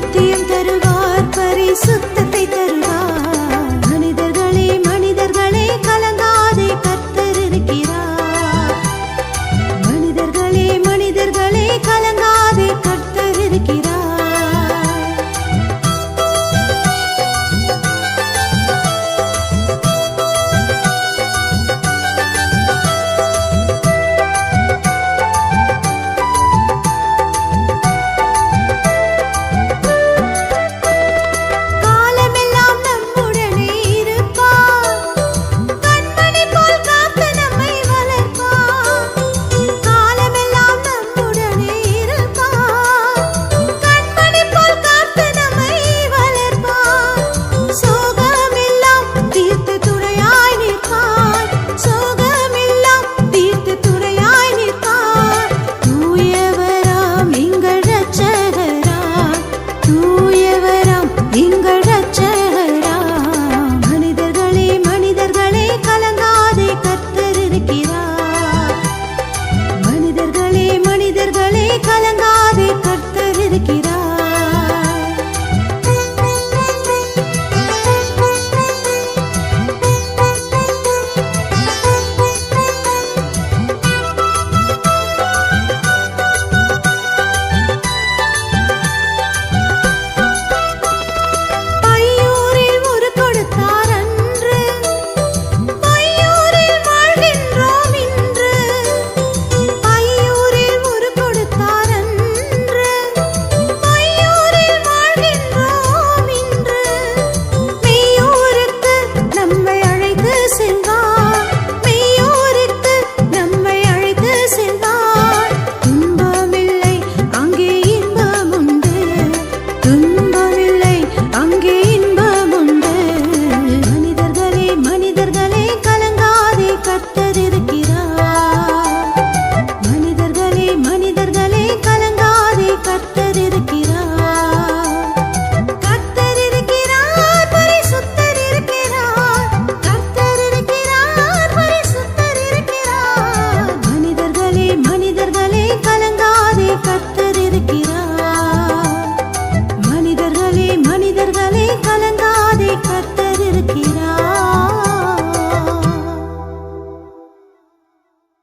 நித்தியம் தருவார் பரிசுத்தத்தை தருவார்.